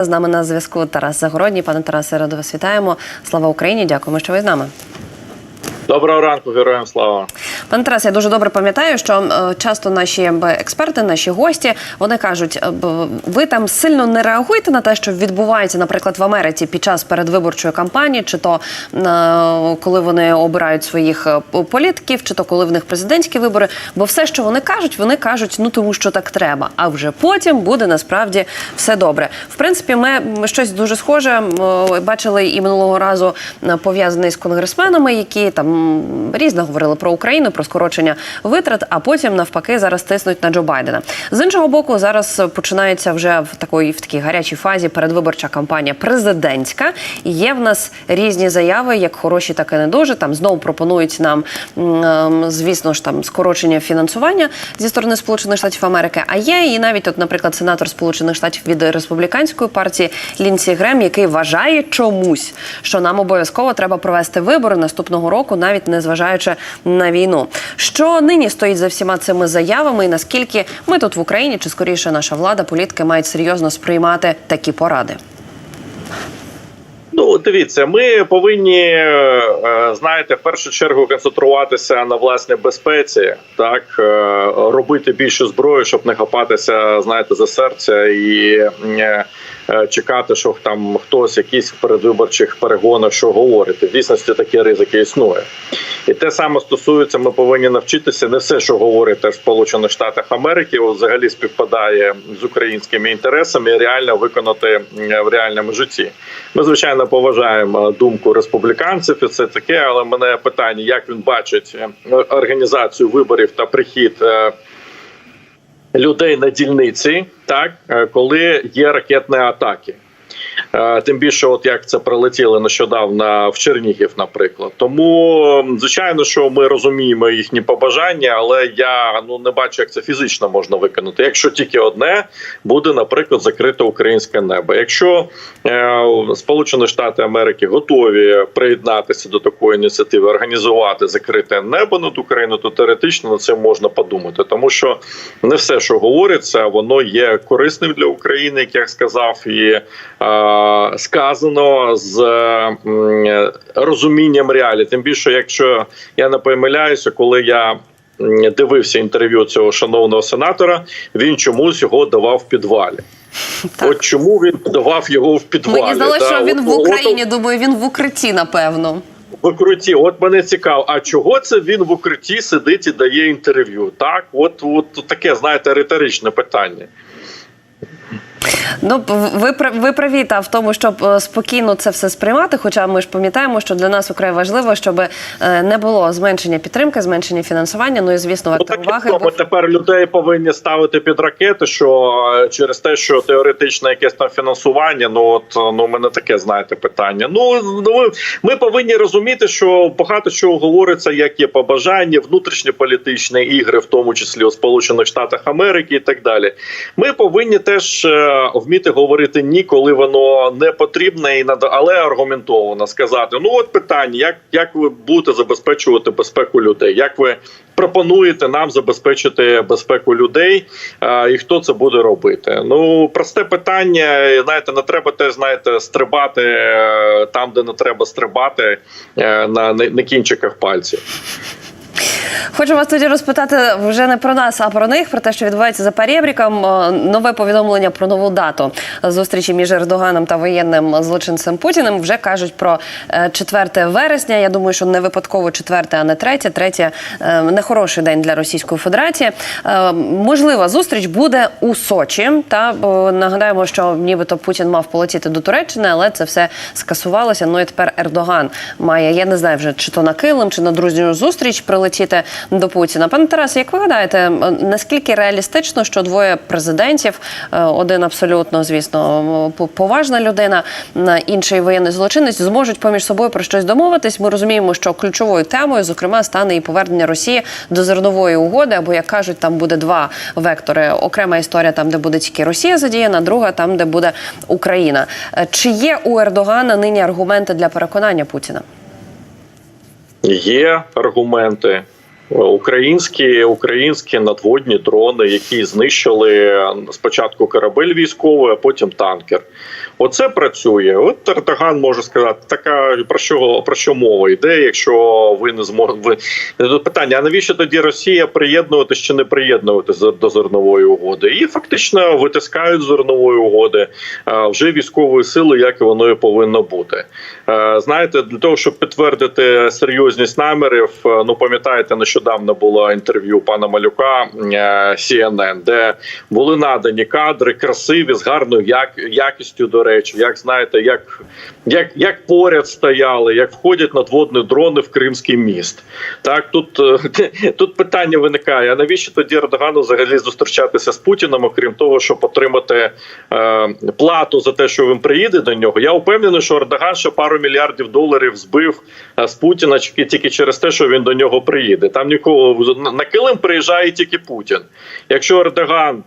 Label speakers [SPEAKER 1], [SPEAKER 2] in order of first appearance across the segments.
[SPEAKER 1] З нами на зв'язку Тарас Загородній. Пане Тарасе, радо вас вітаємо. Слава Україні! Дякуємо, що ви з нами.
[SPEAKER 2] Доброго ранку, героям слава.
[SPEAKER 1] Пане Тарасе, я дуже добре пам'ятаю, що е, часто наші е, експерти, наші гості, вони кажуть, е, ви там сильно не реагуєте на те, що відбувається, наприклад, в Америці під час передвиборчої кампанії, чи то е, коли вони обирають своїх політиків, чи то коли в них президентські вибори. Бо все, що вони кажуть, вони кажуть, ну тому що так треба. А вже потім буде насправді все добре. В принципі, ми щось дуже схоже бачили і минулого разу е, пов'язаний з конгресменами, які там м, різно говорили про Україну, про скорочення витрат, а потім навпаки зараз тиснуть на Джо Байдена. З іншого боку, зараз починається вже в такої в такій гарячій фазі передвиборча кампанія президентська. І є в нас різні заяви, як хороші, так і не дуже. Там знову пропонують нам, ем, звісно ж, там скорочення фінансування зі сторони Сполучених Штатів Америки. А є і навіть, от, наприклад, сенатор Сполучених Штатів від республіканської партії Лінсі Грем, який вважає чомусь, що нам обов'язково треба провести вибори наступного року, навіть не зважаючи на війну. Що нині стоїть за всіма цими заявами, і наскільки ми тут в Україні, чи скоріше наша влада, політики мають серйозно сприймати такі поради?
[SPEAKER 2] Ну дивіться, ми повинні е, знаєте, в першу чергу концентруватися на власній безпеці, так е, робити більше зброї, щоб не хапатися, знаєте, за серця і е, чекати, що там хтось якийсь в передвиборчих перегонах що говорити. В дійсності такі ризики існує. І те саме стосується, ми повинні навчитися не все, що говорить в Сполучених Штатах Америки, взагалі співпадає з українськими інтересами, і реально виконати в реальному житті. Ми звичайно поважаємо думку республіканців і це таке, але мене питання, як він бачить е, організацію виборів та прихід. е, Людей на дільниці, так е, коли є ракетні атаки. Е, Тим більше, от як це прилетіло нещодавно в Чернігів, наприклад. Тому звичайно, що ми розуміємо їхні побажання, але я ну не бачу, як це фізично можна виконати. Якщо тільки одне буде, наприклад, закрите українське небо. Якщо е, Сполучені Штати Америки готові приєднатися до такої ініціативи, організувати закрите небо над Україною, то теоретично на це можна подумати, тому що не все, що говориться, воно є корисним для України, як я сказав, і е, сказано з розумінням реалій. Тим більше, якщо я не помиляюся, коли я дивився інтерв'ю цього шановного сенатора, він чомусь його давав в підвалі.
[SPEAKER 1] Так.
[SPEAKER 2] От чому він давав його в підвалі?
[SPEAKER 1] Мені здалося, що він
[SPEAKER 2] От-
[SPEAKER 1] в
[SPEAKER 2] от-
[SPEAKER 1] Україні. Думаю, він в укритті, напевно.
[SPEAKER 2] в укритті. От мене цікаво, а чого це він в укритті сидить і дає інтерв'ю? Так, от, от таке, знаєте, риторичне питання.
[SPEAKER 1] Ну ви ви праві та в тому, щоб е, спокійно це все сприймати. Хоча ми ж пам'ятаємо, що для нас вкрай важливо, щоб е, не було зменшення підтримки, зменшення фінансування. Ну і звісно,
[SPEAKER 2] Ну,
[SPEAKER 1] вектор
[SPEAKER 2] так
[SPEAKER 1] уваги
[SPEAKER 2] тому тепер людей повинні ставити під ракети, що е, через те, що теоретично якесь там фінансування, ну от ну мене таке знаєте питання. Ну ну ми, ми повинні розуміти, що багато чого говориться, як є побажання, внутрішні політичні ігри, в тому числі у Сполучених Штатах Америки, і так далі. Ми повинні теж вміти говорити ні, коли воно не потрібне, і надо, але аргументовано сказати: ну от питання, як, як ви будете забезпечувати безпеку людей? Як ви пропонуєте нам забезпечити безпеку людей, е, і хто це буде робити? Ну просте питання. Знаєте, не треба теж знаєте стрибати е, там, де не треба стрибати е, на, на, на кінчиках пальців.
[SPEAKER 1] Хочу вас тоді розпитати вже не про нас, а про них, про те, що відбувається за перебріком. Е, Нове повідомлення про нову дату зустрічі між Ердоганом та воєнним злочинцем Путіним. Вже кажуть про е, 4 вересня. Я думаю, що не випадково 4, а не 3. 3 е, нехороший день для Російської Федерації. Е, Можлива зустріч буде у Сочі. Та нагадаємо, що нібито Путін мав полетіти до Туреччини, але це все скасувалося. Ну і тепер Ердоган має, я не знаю вже чи то на килим, чи на дружню зустріч прилетіти до Путіна. Пане Тарасе, як ви гадаєте, наскільки реалістично, що двоє президентів, е, один абсолютно, звісно, поважна людина, інший воєнний злочинець, зможуть поміж собою про щось домовитись? Ми розуміємо, що ключовою темою, зокрема, стане і повернення Росії до зернової угоди, або як кажуть, там буде два вектори. Окрема історія там, де буде тільки Росія задіяна, друга там, де буде Україна. Е, Чи є у Ердогана нині аргументи для переконання Путіна?
[SPEAKER 2] Є аргументи. Українські українські надводні дрони, які знищили спочатку корабель військовий, а потім танкер. Оце працює. От Ердоган може сказати, така про що про що мова йде, якщо ви не зможете. Тут питання: а навіщо тоді Росія приєднуватись чи не приєднуватись до зернової угоди? І фактично витискають зернової угоди вже військової сили, як і воно і повинно бути. Знаєте, для того, щоб підтвердити серйозність намірів, ну пам'ятаєте, нещодавно було інтерв'ю пана Малюка CNN, де були надані кадри красиві з гарною як, якістю, до речі, як знаєте, як, як, як поряд стояли, як входять надводні дрони в Кримський міст. Так тут, е, тут питання виникає: а навіщо тоді Ердогану взагалі зустрічатися з Путіним, окрім того, щоб отримати е, плату за те, що він приїде до нього? Я впевнений, що Ердоган ще пару мільярдів доларів збив е, з Путіна тільки через те, що він до нього приїде. Там нікого на- Килим приїжджає тільки Путін. Якщо Ердоган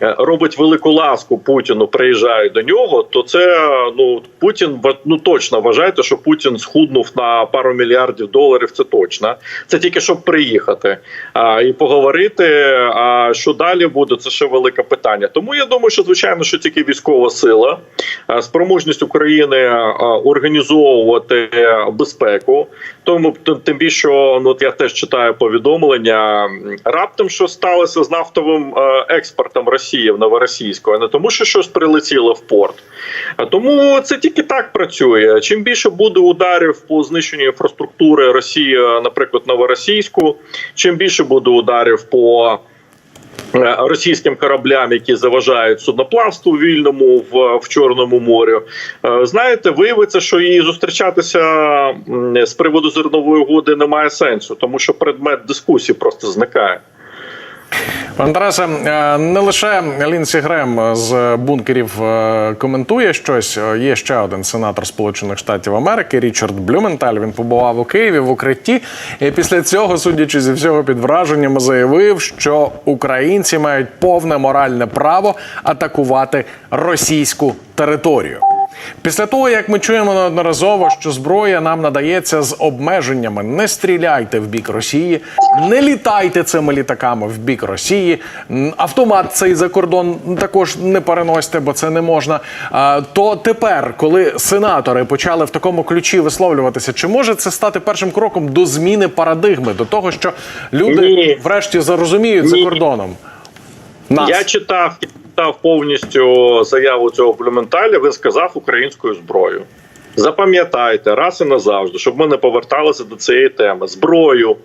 [SPEAKER 2] робить велику ласку Путіну, приїжджає до нього, то це ну Путін ну точно вважайте, що Путін схуднув на пару мільярдів доларів. Це точно. Це тільки щоб приїхати а, і поговорити. А що далі буде, це ще велике питання. Тому я думаю, що звичайно, що тільки військова сила, спроможність України організовувати безпеку. Тому тим- тим більше, що, ну от я теж читаю повідомлення. Раптом що сталося з нафтовим е, експортом Росії в новоросійську, а не тому, що щось прилетіло в порт. А Тому це тільки так працює. Чим більше буде ударів по знищенню інфраструктури Росії, наприклад, новоросійську, чим більше буде ударів по е, російським кораблям, які заважають судноплавству вільному в, в Чорному морі. Е, Знаєте, виявиться, що і зустрічатися з приводу зернової угоди немає сенсу, тому що предмет дискусії просто зникає.
[SPEAKER 3] Пане Тарасе, не лише Лінсі Грем з бункерів е, коментує щось. Е, Є ще один сенатор Сполучених Штатів Америки Річард Блюменталь. Він побував у Києві в укритті. І після цього, судячи зі всього під враженнями, заявив, що українці мають повне моральне право атакувати російську територію. Після того, як ми чуємо неодноразово, що зброя нам надається з обмеженнями, не стріляйте в бік Росії, не літайте цими літаками в бік Росії. Автомат цей за кордон також не переносьте, бо це не можна. То тепер, коли сенатори почали в такому ключі висловлюватися, чи може це стати першим кроком до зміни парадигми, до того, що люди врешті зарозуміють за кордоном? Нас.
[SPEAKER 2] Я читав, читав повністю заяву цього плементаля, Він сказав українською зброєю. Запам'ятайте раз і назавжди, щоб ми не поверталися до цієї теми. Зброю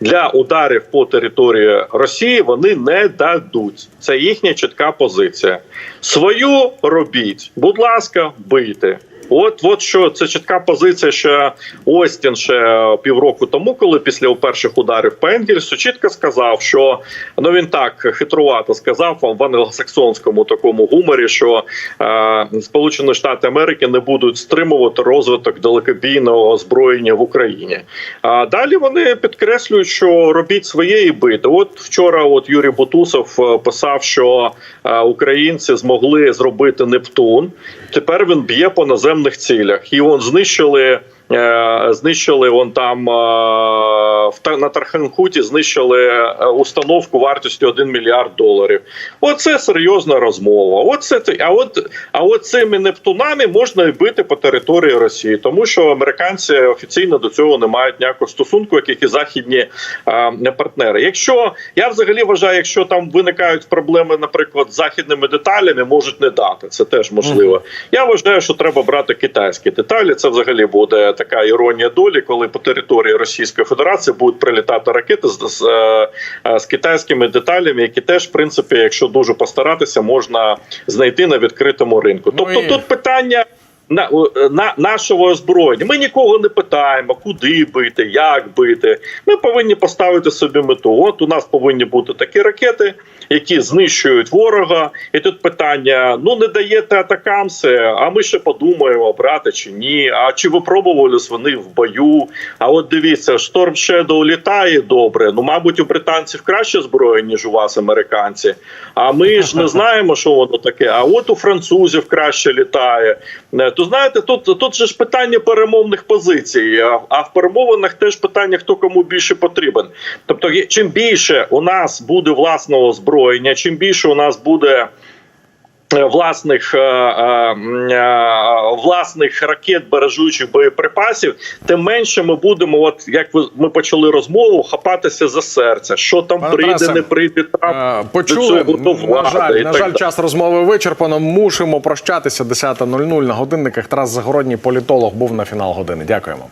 [SPEAKER 2] для ударів по території Росії вони не дадуть. Це їхня чітка позиція. Свою робіть, будь ласка, бийте. От, от що це чітка позиція, що Остін ще півроку тому, коли після перших ударів по Енгельсу, чітко сказав, що ну він так хитрувато сказав вам в англосаксонському такому гуморі, що е, Сполучені Штати Америки не будуть стримувати розвиток далекобійного озброєння в Україні. А далі вони підкреслюють, що робіть своє і бити. От вчора, от Юрій Бутусов е, писав, що е, українці змогли зробити Нептун. Тепер він б'є по наземних цілях, і он знищили. Е, Знищили вон там е, на Тарханкуті знищили е, установку вартістю 1 мільярд доларів. Оце серйозна розмова. Оце це- а от а от цими нептунами можна і бити по території Росії, тому що американці офіційно до цього не мають ніякого стосунку, як і західні партнери. Якщо я взагалі вважаю, якщо там виникають проблеми, наприклад, з західними деталями, можуть не дати. Це теж можливо. Я вважаю, що треба брати китайські деталі. Це взагалі буде така іронія долі, коли по території Російської Федерації будуть прилітати ракети з, з, е, е, з китайськими деталями, які теж, в принципі, якщо дуже постаратися, можна знайти на відкритому ринку.
[SPEAKER 3] Ну
[SPEAKER 2] Тобто
[SPEAKER 3] і-
[SPEAKER 2] тут питання. На, на нашого озброєння ми нікого не питаємо, куди бити, як бити. Ми повинні поставити собі мету. От у нас повинні бути такі ракети, які знищують ворога. І тут питання: ну не даєте атакамси, а ми ще подумаємо, брати чи ні. А чи випробувались вони в бою? А от дивіться, Storm Shadow літає добре. Ну, мабуть, у британців краще зброя, ніж у вас, американці. А ми ж не знаємо, що воно таке. А от у французів краще літає. Е, знаєте, тут, тут же ж питання перемовних позицій. А, а в перемовинах теж питання, хто кому більше потрібен. Тобто, чим більше у нас буде власного озброєння, чим більше у нас буде власних е, е, е, власних ракет бережучих боєприпасів, тим менше ми будемо, от як ми почали розмову, хапатися за серце. Що там
[SPEAKER 3] Пане
[SPEAKER 2] прийде,
[SPEAKER 3] Тарасе,
[SPEAKER 2] не прийде Трамп.
[SPEAKER 3] Е,
[SPEAKER 2] до
[SPEAKER 3] Почули,
[SPEAKER 2] цього до
[SPEAKER 3] на жаль,
[SPEAKER 2] і
[SPEAKER 3] на
[SPEAKER 2] так
[SPEAKER 3] жаль, час розмови вичерпано. Мусимо прощатися. 10.00 на годинниках. Тарас Загородній, політолог, був на фінал години. Дякуємо.